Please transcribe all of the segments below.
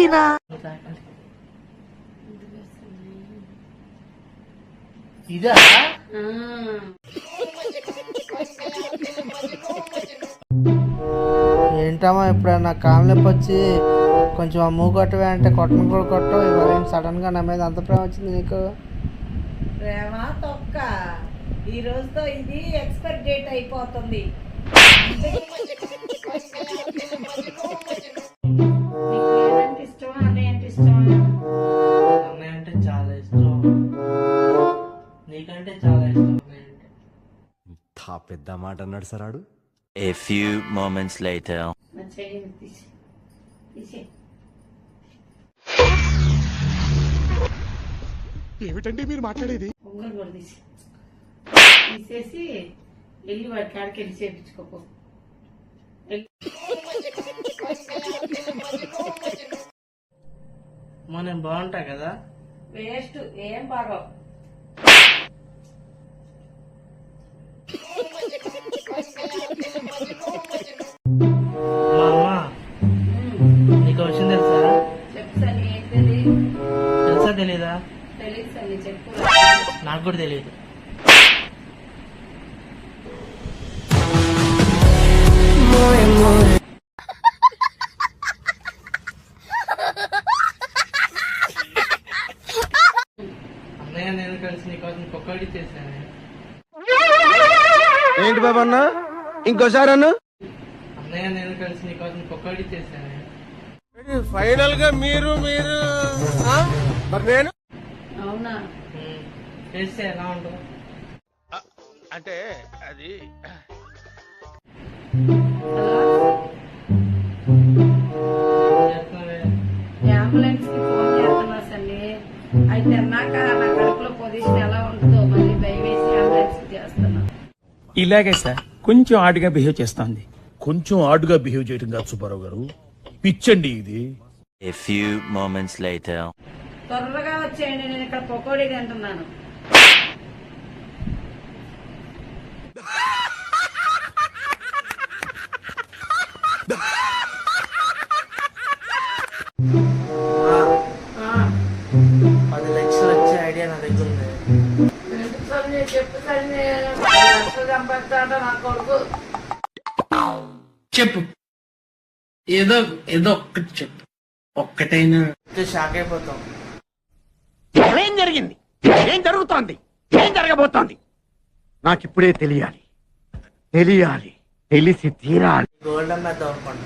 ఈయన ఇదా? ఏంటమ్మా ఎప్పుడైనా నొప్పి వచ్చి కొంచెం ఆ మూగు కొట్టవే అంటే కొట్టను కూడా కొట్టవు. ఇవాళ సడన్గా నా మీద అంత ప్రేమ వచ్చింది నీకు? ప్రేమ తొక్క. ఈ రోజుతో ఇది ఎక్స్పైర్ డేట్ అయిపోతుంది. ఇంత పెద్ద మాట అన్నాడు సరాడు A few moments later. నా చెయ్యిని తీసి. తీసి. ఏమిటండి మీరు మాట్లాడేది? పొంగల్ కూడా తీసి. తీసేసి వెళ్ళి వాడి కాడికి వెళ్ళి చేపించుకోపో. మా నేను బాగుంటా కదా? వేస్ట్ ఏం బాగా మా అమ్మ నీకు వచ్చింది తెలుసా? తెలీదా. నాకు కూడా తెలియదు అన్నయ్య నేను కలిసి నీకోసం పొక్కడి చేశాను. ఏంటి బాబు అన్న? ఇంకోసారి అన్న? అన్నయ్య నేను కలిసి నీకోసం పొక్కడి చేశాను. ఫైనల్గా మీరు మీరు ఆ? మరి నేను? అవునా? ఉమ్, చేస్తే ఎలా ఉంటుంది. అంటే అది అంబులెన్స్కి ఫోన్ చేస్తున్నా సన్ని. అయితే అన్నాక నా కడుపులో పొజిషన్ ఎలా ఉంటుందో మళ్ళీ భయవేసి అంబులెన్స్కి చేస్తున్నా. ఇలాగే సార్ కొంచెం ఆడుగా బిహేవ్ చేస్తోంది. కొంచెం ఆడుగా బిహేవ్ చేయడం కాదు సుబ్బారావు గారు. పిచ్చండి ఇది. A few moments later. త్వరగా వచ్చేయండి నేను ఇక్కడ పకోడీ తింటున్నాను పది లక్షలు వచ్చే ఐడియా నా దగ్గర ఉంది. చెప్పు సన్ని లక్షలు సంపాదిస్తాడ నా కొడుకు. చెప్పు. ఏదో ఏదో ఒక్కటి చెప్పు. ఒక్కటైనా. షాక్ అయిపోతాం. ఏం జరిగింది? ఏం జరుగుతోంది? ఏం జరగబోతోంది? నాకిప్పుడే తెలియాలి. తెలియాలి. తెలిసి తీరాలి. గోల్డ్ అనుకోండి.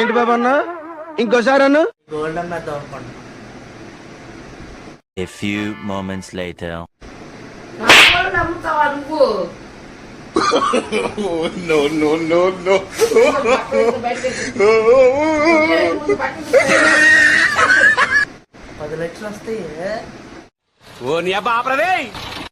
ఏంటి బాబు అన్న? ఇంకోసారి అన్న? గోల్డ్ అమ్మేద్దాం అనుకోండి. A few moments later. నా కూడా నమ్ముతావా నువ్వు పది లక్షలు వస్తాయి? ఓ నీ అబ్బా ఆపరదే!